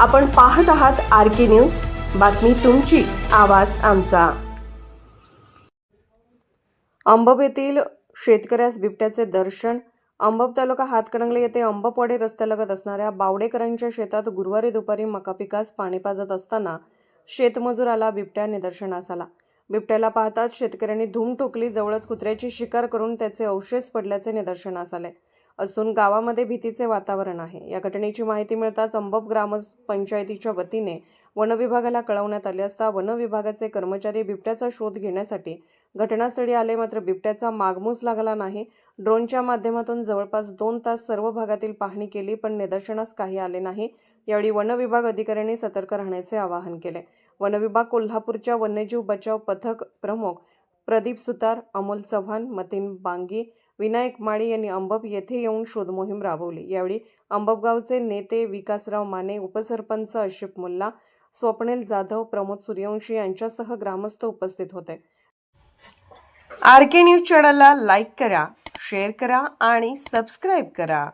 आपण पाहत आहात आर के न्यूज. बातमी तुमची आवाज आमचा. अंबब येथील शेतकऱ्यास बिबट्याचे दर्शन. अंबब तालुका हातकणंगले येथे अंबपवाडे रस्त्यालगत असणाऱ्या बावडेकरांच्या शेतात गुरुवारी दुपारी मका पिकास पाणी पाजत असताना शेतमजुराला बिबट्या निदर्शनास आला. बिबट्याला पाहताच शेतकऱ्यांनी धूम ठोकली जवळच कुत्र्याची शिकार करून त्याचे अवशेष पडल्याचे निदर्शनास आले. असून गावामध्ये भीतीचे वातावरण आहे. या घटनेची माहिती मिळताच अंबप ग्राम पंचायतीच्या वतीने वनविभागाला कळवण्यात आले असता वनविभागाचे कर्मचारी बिबट्याचा शोध घेण्यासाठी घटनास्थळी आले. मात्र बिबट्याचा मागमूस लागला नाही. ड्रोनच्या माध्यमातून जवळपास दोन तास सर्व भागातील पाहणी केली पण निदर्शनास काही आले नाही. यावेळी वनविभाग अधिकाऱ्यांनी सतर्क राहण्याचे आवाहन केले. वनविभाग कोल्हापूरच्या वन्यजीव बचाव पथक प्रमुख प्रदीप सुतार अमोल चव्हाण मतीन बांगी विनायक माळी यांनी अंबब येथे येऊन शोधमोहीम राबवली. यावेळी अंबबगावचे नेते विकासराव माने उपसरपंच अशिफ मुल्ला स्वप्नील जाधव प्रमोद सूर्यवंशी यांच्यासह ग्रामस्थ उपस्थित होते. आर के न्यूज चॅनलला लाईक करा शेअर करा आणि सबस्क्राईब करा.